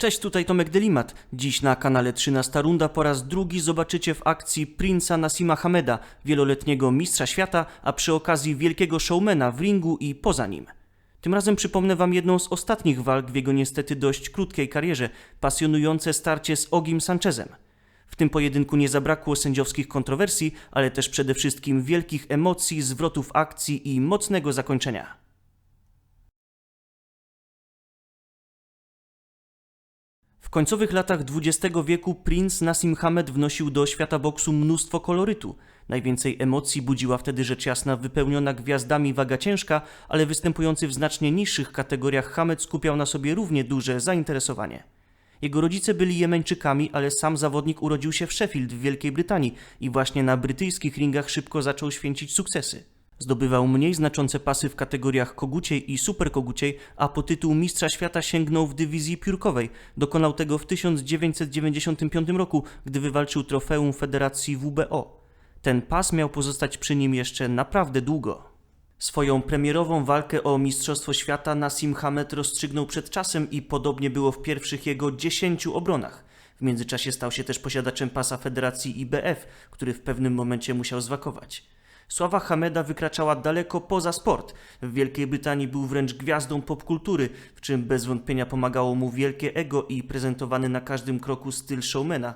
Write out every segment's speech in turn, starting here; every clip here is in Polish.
Cześć, tutaj Tomek Delimat. Dziś na kanale 13 Runda po raz drugi zobaczycie w akcji Prince'a Nasima Hameda, wieloletniego mistrza świata, a przy okazji wielkiego showmana w ringu i poza nim. Tym razem przypomnę wam jedną z ostatnich walk w jego niestety dość krótkiej karierze, pasjonujące starcie z Ogim Sanchezem. W tym pojedynku nie zabrakło sędziowskich kontrowersji, ale też przede wszystkim wielkich emocji, zwrotów akcji i mocnego zakończenia. W końcowych latach XX wieku Prince Nassim Hamed wnosił do świata boksu mnóstwo kolorytu. Najwięcej emocji budziła wtedy rzecz jasna wypełniona gwiazdami waga ciężka, ale występujący w znacznie niższych kategoriach Hamed skupiał na sobie równie duże zainteresowanie. Jego rodzice byli Jemeńczykami, ale sam zawodnik urodził się w Sheffield w Wielkiej Brytanii i właśnie na brytyjskich ringach szybko zaczął święcić sukcesy. Zdobywał mniej znaczące pasy w kategoriach koguciej i superkoguciej, a po tytuł Mistrza Świata sięgnął w dywizji piórkowej. Dokonał tego w 1995 roku, gdy wywalczył trofeum Federacji WBO. Ten pas miał pozostać przy nim jeszcze naprawdę długo. Swoją premierową walkę o Mistrzostwo Świata Nassim Hamed rozstrzygnął przed czasem i podobnie było w pierwszych jego 10 obronach. W międzyczasie stał się też posiadaczem pasa Federacji IBF, który w pewnym momencie musiał zwakować. Sława Hameda wykraczała daleko poza sport. W Wielkiej Brytanii był wręcz gwiazdą popkultury, w czym bez wątpienia pomagało mu wielkie ego i prezentowany na każdym kroku styl showmana.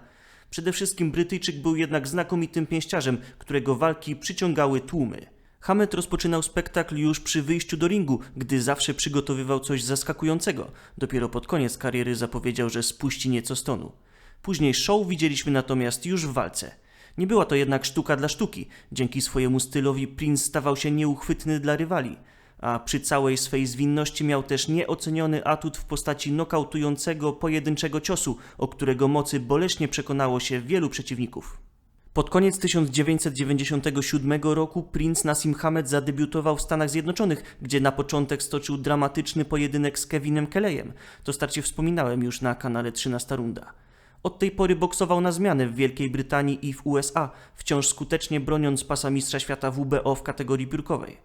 Przede wszystkim Brytyjczyk był jednak znakomitym pięściarzem, którego walki przyciągały tłumy. Hamed rozpoczynał spektakl już przy wyjściu do ringu, gdy zawsze przygotowywał coś zaskakującego. Dopiero pod koniec kariery zapowiedział, że spuści nieco stonu. Później show widzieliśmy natomiast już w walce. Nie była to jednak sztuka dla sztuki. Dzięki swojemu stylowi Prince stawał się nieuchwytny dla rywali. A przy całej swej zwinności miał też nieoceniony atut w postaci nokautującego pojedynczego ciosu, o którego mocy boleśnie przekonało się wielu przeciwników. Pod koniec 1997 roku Prince Nassim Hamed zadebiutował w Stanach Zjednoczonych, gdzie na początek stoczył dramatyczny pojedynek z Kevinem Kellyem. To starcie wspominałem już na kanale 13 Runda. Od tej pory boksował na zmianę w Wielkiej Brytanii i w USA, wciąż skutecznie broniąc pasa mistrza świata WBO w kategorii piórkowej.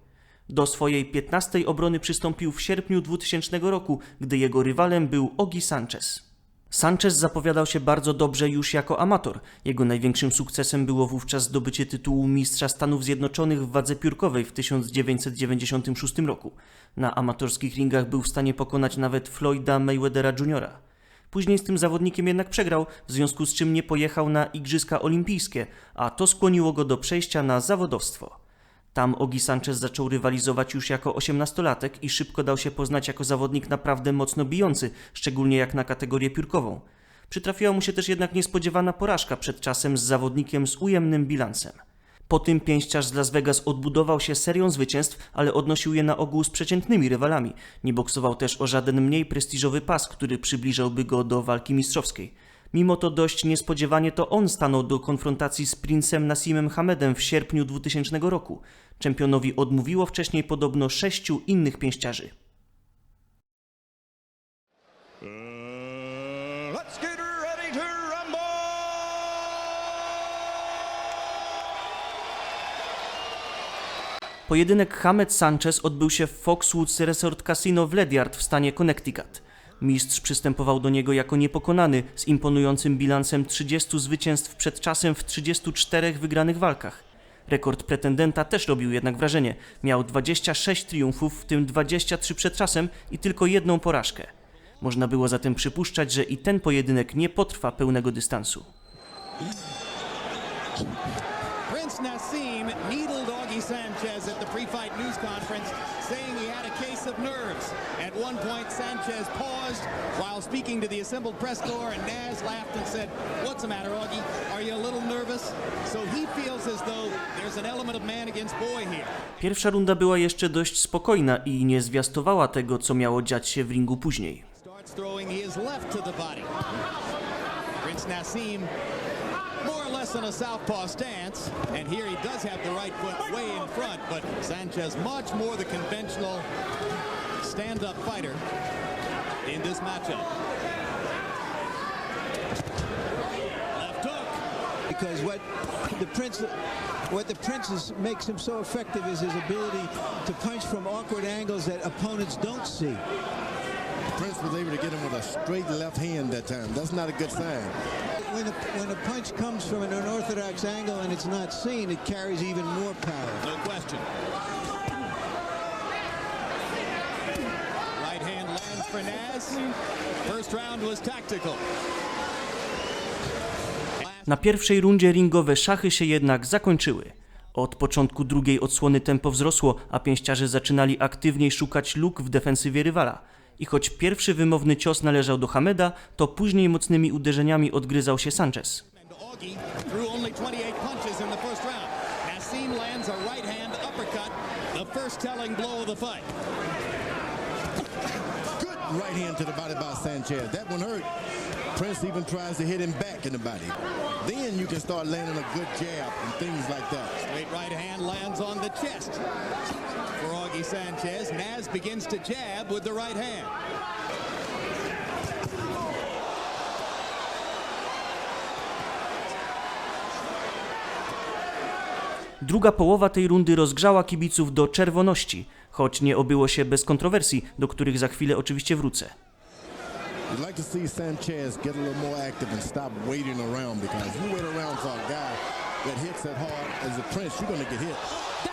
Do swojej 15 obrony przystąpił w sierpniu 2000 roku, gdy jego rywalem był Ogi Sanchez. Sanchez zapowiadał się bardzo dobrze już jako amator. Jego największym sukcesem było wówczas zdobycie tytułu mistrza Stanów Zjednoczonych w wadze piórkowej w 1996 roku. Na amatorskich ringach był w stanie pokonać nawet Floyda Mayweathera Jr. Później z tym zawodnikiem jednak przegrał, w związku z czym nie pojechał na Igrzyska Olimpijskie, a to skłoniło go do przejścia na zawodowstwo. Tam Ogi Sanchez zaczął rywalizować już jako osiemnastolatek i szybko dał się poznać jako zawodnik naprawdę mocno bijący, szczególnie jak na kategorię piórkową. Przytrafiła mu się też jednak niespodziewana porażka przed czasem z zawodnikiem z ujemnym bilansem. Po tym pięściarz z Las Vegas odbudował się serią zwycięstw, ale odnosił je na ogół z przeciętnymi rywalami. Nie boksował też o żaden mniej prestiżowy pas, który przybliżałby go do walki mistrzowskiej. Mimo to dość niespodziewanie to on stanął do konfrontacji z Princem Nassimem Hamedem w sierpniu 2000 roku. Czempionowi odmówiło wcześniej podobno sześciu innych pięściarzy. Uh, let's get ready to rumble! Pojedynek Hamed Sanchez odbył się w Foxwoods Resort Casino w Ledyard w stanie Connecticut. Mistrz przystępował do niego jako niepokonany, z imponującym bilansem 30 zwycięstw przed czasem w 34 wygranych walkach. Rekord pretendenta też robił jednak wrażenie. Miał 26 triumfów, w tym 23 przed czasem i tylko jedną porażkę. Można było zatem przypuszczać, że i ten pojedynek nie potrwa pełnego dystansu. Sanchez at the pre-fight news conference, saying he had a case of nerves. At one point, Sanchez paused while speaking to the assembled press corps, and Naz laughed and said, "What's the matter, Augie? Are you a little nervous?" So he feels as though there's an element of man against boy here. Pierwsza runda była jeszcze dość spokojna i nie zwiastowała tego, co miało dziać się w ringu później. Starts throwing his left to the body. Prince Nassim more or less in a southpaw stance, and here he does have the right foot way in front, but Sanchez much more the conventional stand-up fighter in this matchup. Left hook. because what the prince what the prince is, makes him so effective is his ability to punch from awkward angles that opponents don't see Prince was able to get him with a straight left hand that time. That's not a good sign. When a, when a punch comes from an unorthodox angle and it's not seen, it carries even more power. No question. Right hand lands for Naz. First round was tactical. Na pierwszej rundzie ringowe szachy się jednak zakończyły. Od początku drugiej odsłony tempo wzrosło, a pięściarze zaczynali aktywniej szukać luk w defensywie rywala. I choć pierwszy wymowny cios należał do Hameda, to później mocnymi uderzeniami odgryzał się Sanchez. Right hand to the body by Sanchez. That one hurt. Prince even tries to hit him back in the body. Then you can start landing a good jab and things like that. Straight right hand lands on the chest for Augie Sanchez. Naz begins to jab with the right hand. Druga połowa tej rundy rozgrzała kibiców do czerwoności, choć nie obyło się bez kontrowersji, do których za chwilę oczywiście wrócę. That hits that hard as a Prince, you're get hit.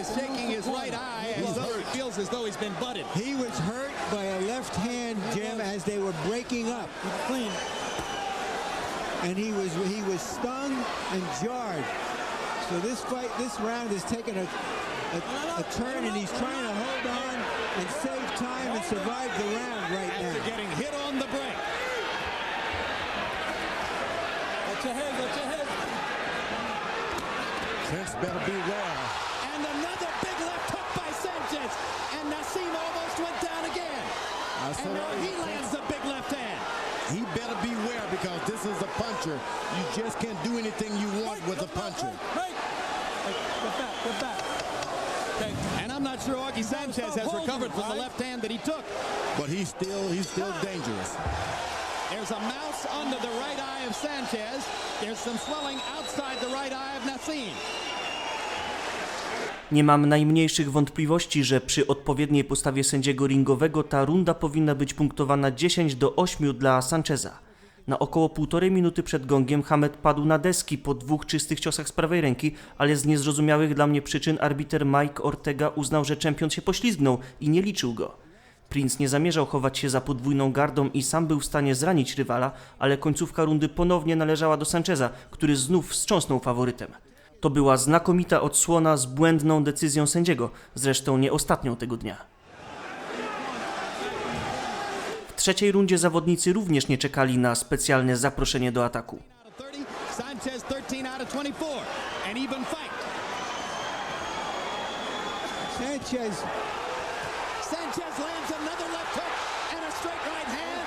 Is shaking his right eye as though he feels as though he's been butted. He was hurt by a left hand jab as they were breaking up. Clean. And he was he was stung and jarred. So this fight, this round is taking a, a, a turn, and he's trying to hold on and save time and survive the round right After now. getting hit on the break. Watch your head, watch your head. Prince better beware. And another big left hook by Sanchez. And Nassim almost went down again. I And now he lands a big left hand. He better beware because this is a puncher. You just can't do anything you want with a puncher. Mike, get back, get back. And I'm not sure Augie Sanchez has recovered from the left hand that he took. But he's still he's still dangerous. There's a mouse under the right eye of Sanchez. There's some swelling outside the right eye of Nassim. Nie mam najmniejszych wątpliwości, że przy odpowiedniej postawie sędziego ringowego ta runda powinna być punktowana 10 do 8 dla Sancheza. Na około półtorej minuty przed gongiem Hamed padł na deski po dwóch czystych ciosach z prawej ręki, ale z niezrozumiałych dla mnie przyczyn arbiter Mike Ortega uznał, że czempion się poślizgnął i nie liczył go. Prince nie zamierzał chować się za podwójną gardą i sam był w stanie zranić rywala, ale końcówka rundy ponownie należała do Sancheza, który znów wstrząsnął faworytem. To była znakomita odsłona z błędną decyzją sędziego, zresztą nie ostatnią tego dnia. W trzeciej rundzie zawodnicy również nie czekali na specjalne zaproszenie do ataku. Out of 30, Sanchez 13 out of 24. An even fight. Sanchez Sanchez lands another left hook and a straight right hand.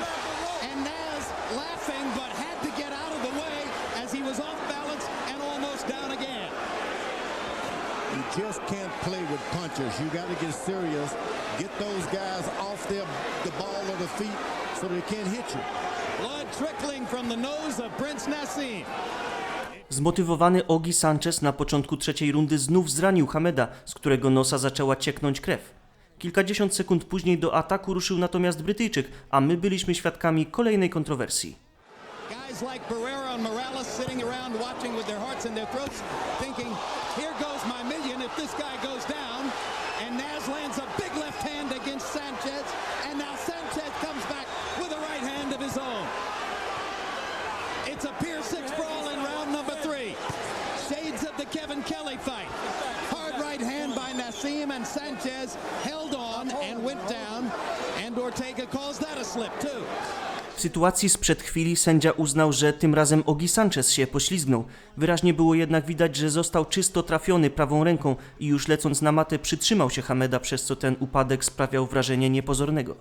And Naz laughing but had to get out of the way as he was off balance and almost down again. You just can't play with punchers. You got to get serious. Get those guys off their the ball or the feet so they can't hit you. Blood trickling from the nose of Prince Nassim. Zmotywowany Ogi Sanchez na początku trzeciej rundy znów zranił Hameda, z którego nosa zaczęła cieknąć krew. Kilkadziesiąt sekund później do ataku ruszył natomiast Brytyjczyk, a my byliśmy świadkami kolejnej kontrowersji. Guys like Barrera and Morales sitting around watching with their hearts in their throats, thinking, guy goes down. And Naz lands a big left hand against Sanchez. And now Sanchez comes back with a right hand of his own. It's a Pier 6 brawl in round number three. Shades of the Kevin Kelly fight. Hard right hand by. Nassim and Sanchez held on and went down, and Ortega calls that a slip too. W sytuacji sprzed chwili sędzia uznał, że tym razem Ogi Sanchez się poślizgnął. Wyraźnie było jednak widać, że został czysto trafiony prawą ręką i już lecąc na matę przytrzymał się Hameda, przez co ten upadek sprawiał wrażenie niepozornego.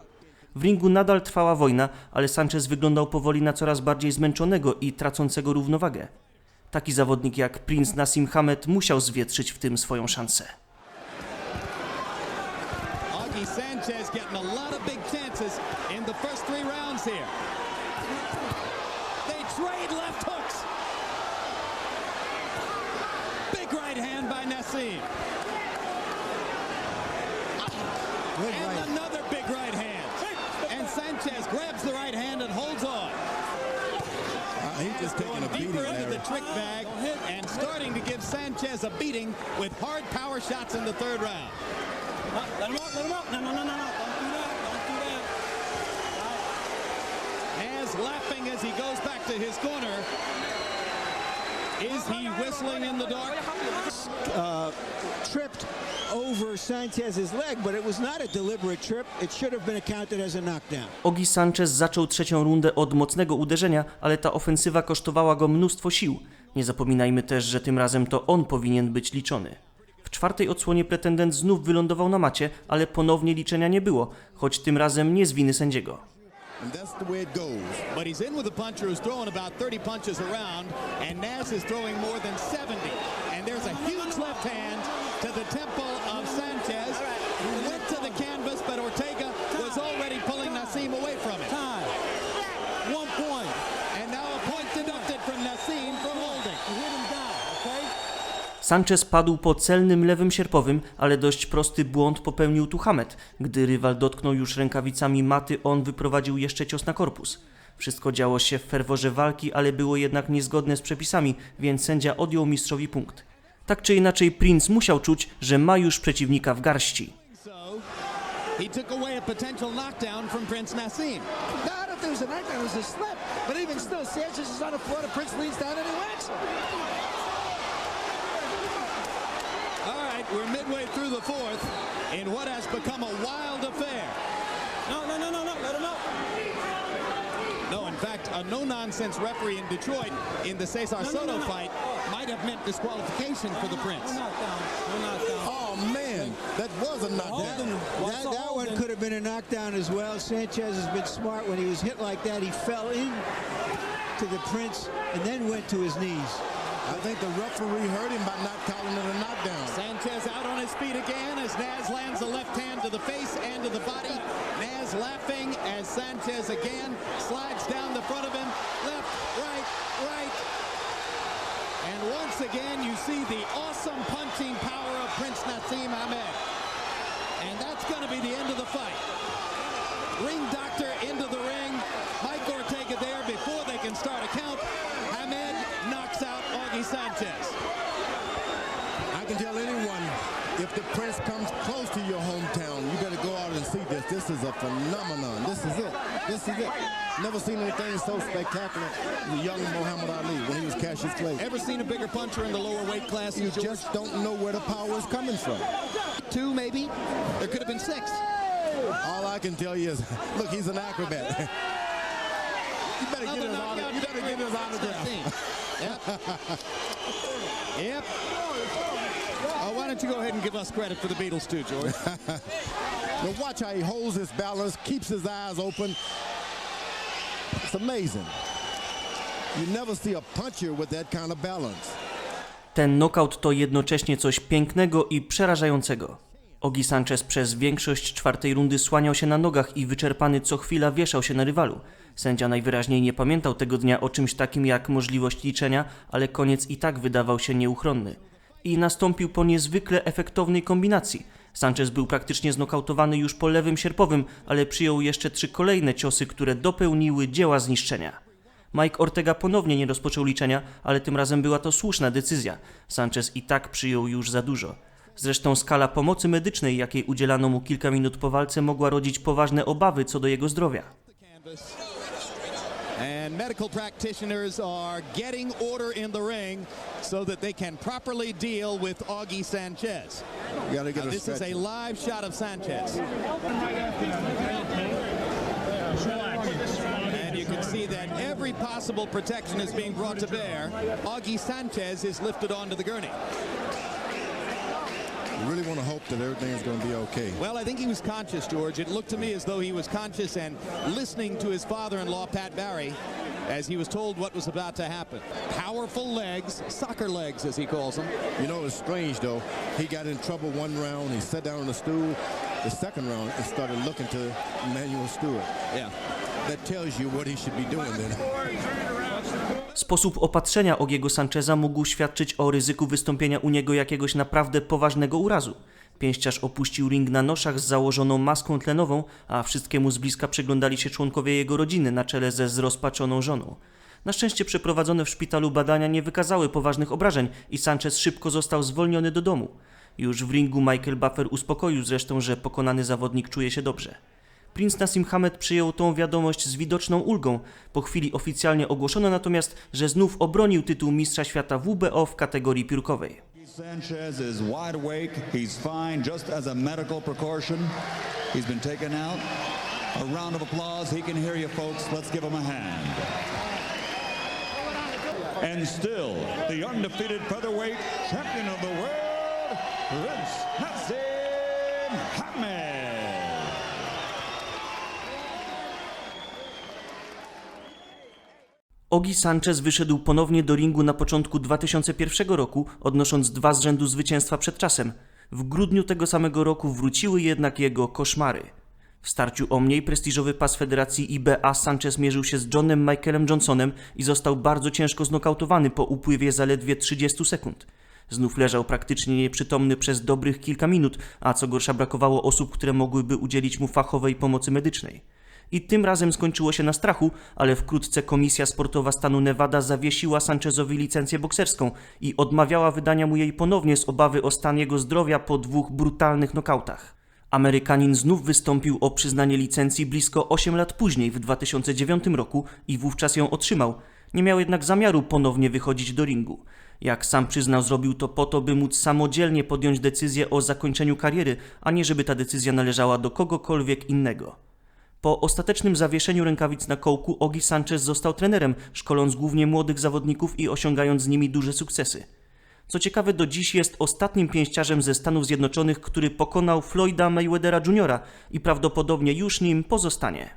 W ringu nadal trwała wojna, ale Sanchez wyglądał powoli na coraz bardziej zmęczonego i tracącego równowagę. Taki zawodnik jak Prince Nassim Hamed musiał zwietrzyć w tym swoją szansę. Sanchez getting a lot of big chances in the first three rounds here. They trade left hooks. Big right hand by Nassim. Good And right. another big right hand. And Sanchez grabs the right hand and holds on. Uh, he's just taking Going a beating deeper into the trick bag and starting to give Sanchez a beating with hard power shots in the third round. Let him out, let him out. No, no, no, no, no. Don't do that. Don't do that. Naz laughing as he goes back to his corner. Is he whistling in the dark? Tripped over Sanchez's leg, but it was not a deliberate trip. It should have been accounted as a knockdown. Ogi Sanchez zaczął trzecią rundę od mocnego uderzenia, ale ta ofensywa kosztowała go mnóstwo sił. Nie zapominajmy też, że tym razem to on powinien być liczony. W czwartej odsłonie pretendent znów wylądował na macie, ale ponownie liczenia nie było, choć tym razem nie z winy sędziego. And that's the way it goes. But he's in with a puncher who's throwing about 30 punches around, and is throwing more than 70. And there's a huge left hand to the temple of Sanchez, who went to the canvas, but Ortega was already pulling Nassim away from him. Time. One point. And now a point deducted from Nassim for holding. You hit him down, okay? Sanchez padł po celnym lewym sierpowym, ale dość prosty błąd popełnił tu Hamed. Gdy rywal dotknął już rękawicami maty, on wyprowadził jeszcze cios na korpus. Wszystko działo się w ferworze walki, ale było jednak niezgodne z przepisami, więc sędzia odjął mistrzowi punkt. Tak czy inaczej, Prince musiał czuć, że ma już przeciwnika w garści. So he took away a potential knockdown from Prince Nassim. Not if there was a knockdown, it was a slip. But even still, Sanchez is on the floor. The Prince leans down and he whacks we're midway through the fourth in what has become a wild affair. No, no, no, no, no. Let him out. No, in fact, a no-nonsense referee in Detroit in the Cesar Soto fight might have meant disqualification for the Prince. No knockdown. No knockdown. Oh, man. That was a knockdown. That, that one could have been a knockdown as well. Sanchez has been smart. When he was hit like that, he fell in to the Prince and then went to his knees. I think the referee hurt him by not calling it a knockdown. Sanchez out on his feet again as Naz lands the left hand to the face and to the body. Naz laughing as Sanchez again slides down the front of him. Left, right, right. And once again, you see the awesome punching power of Prince Nassim Ahmed. And that's going to be the end of the fight. Ring doctor into the ring. Mike Ortega there before they can start a count. Ahmed knocks out Augie Sanchez. I can tell anyone if the Prince comes close to your hometown, you better go out and see this. This is a phenomenon. This is it. This is it. Never seen anything so spectacular. The young Muhammad Ali when he was Cassius Clay. Ever seen a bigger puncher in the lower weight class? You George? just don't know where the power is coming from. two, maybe. There could have been six. All I can tell you is, look, he's an acrobat. you better get his, auto, knockout you better get his autograph. Yep. yep. Don't you go ahead and give us credit for the Beatles too, George? Now watch how he holds his balance, keeps his eyes open. It's amazing. You never see a puncher with that kind of balance. Ten knockout to jednocześnie coś pięknego i przerażającego. Ogi Sanchez przez większość czwartej rundy słaniał się na nogach i wyczerpany co chwila wieszał się na rywalu. Sędzia najwyraźniej nie pamiętał tego dnia o czymś takim jak możliwość liczenia, ale koniec i tak wydawał się nieuchronny. I nastąpił po niezwykle efektownej kombinacji. Sanchez był praktycznie znokautowany już po lewym sierpowym, ale przyjął jeszcze trzy kolejne ciosy, które dopełniły dzieła zniszczenia. Mike Ortega ponownie nie rozpoczął liczenia, ale tym razem była to słuszna decyzja. Sanchez i tak przyjął już za dużo. Zresztą skala pomocy medycznej, jakiej udzielano mu kilka minut po walce, mogła rodzić poważne obawy co do jego zdrowia. And medical practitioners are getting order in the ring so that they can properly deal with Augie Sanchez. You gotta get Now, this is a live shot of Sanchez. And you can see that every possible protection is being brought to bear. Augie Sanchez is lifted onto the gurney. You really want to hope that everything's going to be okay. Well, I think he was conscious, George. It looked to me as though he was conscious and listening to his father-in-law, Pat Barry, as he was told what was about to happen. Powerful legs, soccer legs, as he calls them. You know, it's strange, though. He got in trouble one round. He sat down on the stool. The second round, and started looking to Emmanuel Stewart. Yeah. That tells you what he should be doing then. Sposób opatrzenia Ogiego Sancheza mógł świadczyć o ryzyku wystąpienia u niego jakiegoś naprawdę poważnego urazu. Pięściarz opuścił ring na noszach z założoną maską tlenową, a wszystkiemu z bliska przyglądali się członkowie jego rodziny na czele ze zrozpaczoną żoną. Na szczęście przeprowadzone w szpitalu badania nie wykazały poważnych obrażeń i Sanchez szybko został zwolniony do domu. Już w ringu Michael Buffer uspokoił zresztą, że pokonany zawodnik czuje się dobrze. Prince Nassim Hamed przyjął tą wiadomość z widoczną ulgą. Po chwili oficjalnie ogłoszono natomiast, że znów obronił tytuł mistrza świata WBO w kategorii piórkowej. Sanchez is wide awake. He's fine just as a medical precaution. He's been taken out. A round of applause. He can hear you, folks. Let's give him a hand. And still, the undefeated featherweight champion of the world, Prince Nassim Hamed. Ogi Sanchez wyszedł ponownie do ringu na początku 2001 roku, odnosząc dwa z rzędu zwycięstwa przed czasem. W grudniu tego samego roku wróciły jednak jego koszmary. W starciu o mniej prestiżowy pas federacji IBA Sanchez mierzył się z Johnem Michaelem Johnsonem i został bardzo ciężko znokautowany po upływie zaledwie 30 sekund. Znów leżał praktycznie nieprzytomny przez dobrych kilka minut, a co gorsza brakowało osób, które mogłyby udzielić mu fachowej pomocy medycznej. I tym razem skończyło się na strachu, ale wkrótce Komisja Sportowa stanu Nevada zawiesiła Sanchezowi licencję bokserską i odmawiała wydania mu jej ponownie z obawy o stan jego zdrowia po dwóch brutalnych nokautach. Amerykanin znów wystąpił o przyznanie licencji blisko 8 lat później, w 2009 roku i wówczas ją otrzymał. Nie miał jednak zamiaru ponownie wychodzić do ringu. Jak sam przyznał, zrobił to po to, by móc samodzielnie podjąć decyzję o zakończeniu kariery, a nie żeby ta decyzja należała do kogokolwiek innego. Po ostatecznym zawieszeniu rękawic na kołku Ogi Sanchez został trenerem, szkoląc głównie młodych zawodników i osiągając z nimi duże sukcesy. Co ciekawe, do dziś jest ostatnim pięściarzem ze Stanów Zjednoczonych, który pokonał Floyda Mayweathera Jr. i prawdopodobnie już nim pozostanie.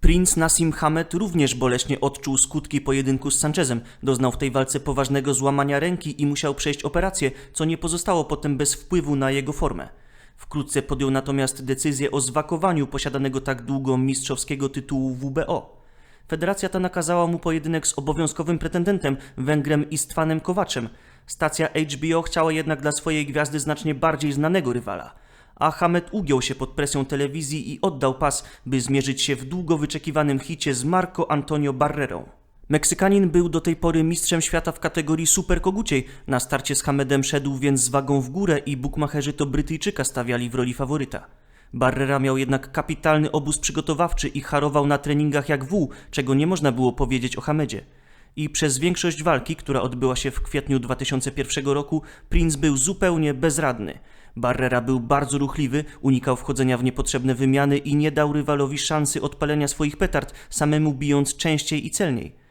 Prince Nassim Hamed również boleśnie odczuł skutki pojedynku z Sanchezem. Doznał w tej walce poważnego złamania ręki i musiał przejść operację, co nie pozostało potem bez wpływu na jego formę. Wkrótce podjął natomiast decyzję o zwakowaniu posiadanego tak długo mistrzowskiego tytułu WBO. Federacja ta nakazała mu pojedynek z obowiązkowym pretendentem, Węgrem Istvanem Kowaczem. Stacja HBO chciała jednak dla swojej gwiazdy znacznie bardziej znanego rywala. A Hamed ugiął się pod presją telewizji i oddał pas, by zmierzyć się w długo wyczekiwanym hicie z Marco Antonio Barrerą. Meksykanin był do tej pory mistrzem świata w kategorii superkoguciej. Na starcie z Hamedem szedł więc z wagą w górę i bukmacherzy to Brytyjczyka stawiali w roli faworyta. Barrera miał jednak kapitalny obóz przygotowawczy i harował na treningach jak wół, czego nie można było powiedzieć o Hamedzie. I przez większość walki, która odbyła się w kwietniu 2001 roku, Prince był zupełnie bezradny. Barrera był bardzo ruchliwy, unikał wchodzenia w niepotrzebne wymiany i nie dał rywalowi szansy odpalenia swoich petard, samemu bijąc częściej i celniej.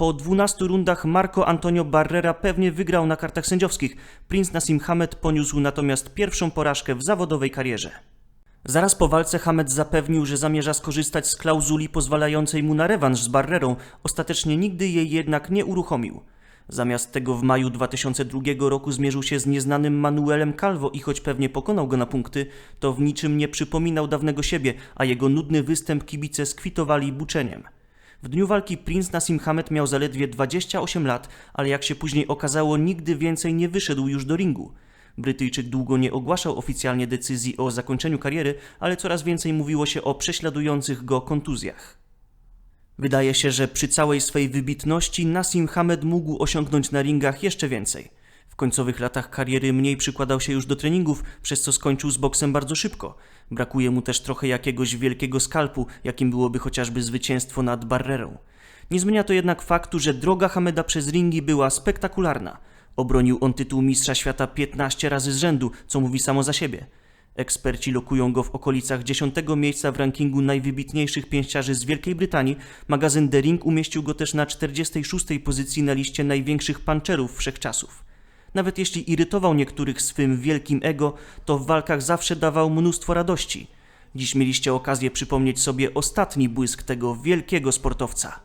Po 12 rundach Marco Antonio Barrera pewnie wygrał na kartach sędziowskich. Prince Nassim Hamed poniósł natomiast pierwszą porażkę w zawodowej karierze. Zaraz po walce Hamed zapewnił, że zamierza skorzystać z klauzuli pozwalającej mu na rewanż z Barrerą, ostatecznie nigdy jej jednak nie uruchomił. Zamiast tego w maju 2002 roku zmierzył się z nieznanym Manuelem Calvo i choć pewnie pokonał go na punkty, to w niczym nie przypominał dawnego siebie, a jego nudny występ kibice skwitowali buczeniem. W dniu walki Prince Nassim Hamed miał zaledwie 28 lat, ale jak się później okazało, nigdy więcej nie wyszedł już do ringu. Brytyjczyk długo nie ogłaszał oficjalnie decyzji o zakończeniu kariery, ale coraz więcej mówiło się o prześladujących go kontuzjach. Wydaje się, że przy całej swej wybitności Nassim Hamed mógł osiągnąć na ringach jeszcze więcej. W końcowych latach kariery mniej przykładał się już do treningów, przez co skończył z boksem bardzo szybko. Brakuje mu też trochę jakiegoś wielkiego skalpu, jakim byłoby chociażby zwycięstwo nad Barrerą. Nie zmienia to jednak faktu, że droga Hameda przez ringi była spektakularna. Obronił on tytuł mistrza świata 15 razy z rzędu, co mówi samo za siebie. Eksperci lokują go w okolicach 10 miejsca w rankingu najwybitniejszych pięściarzy z Wielkiej Brytanii. Magazyn The Ring umieścił go też na 46 pozycji na liście największych puncherów wszechczasów. Nawet jeśli irytował niektórych swym wielkim ego, to w walkach zawsze dawał mnóstwo radości. Dziś mieliście okazję przypomnieć sobie ostatni błysk tego wielkiego sportowca.